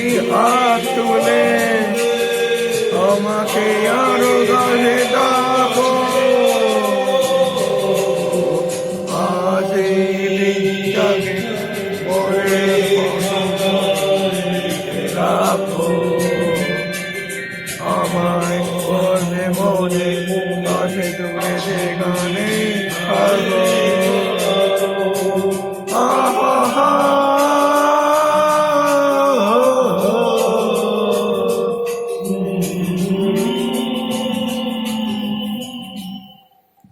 দুই হাত তুলে আমাকে আরও গানে ডাকো। আমায় মনে মনে গানে দূরে গানে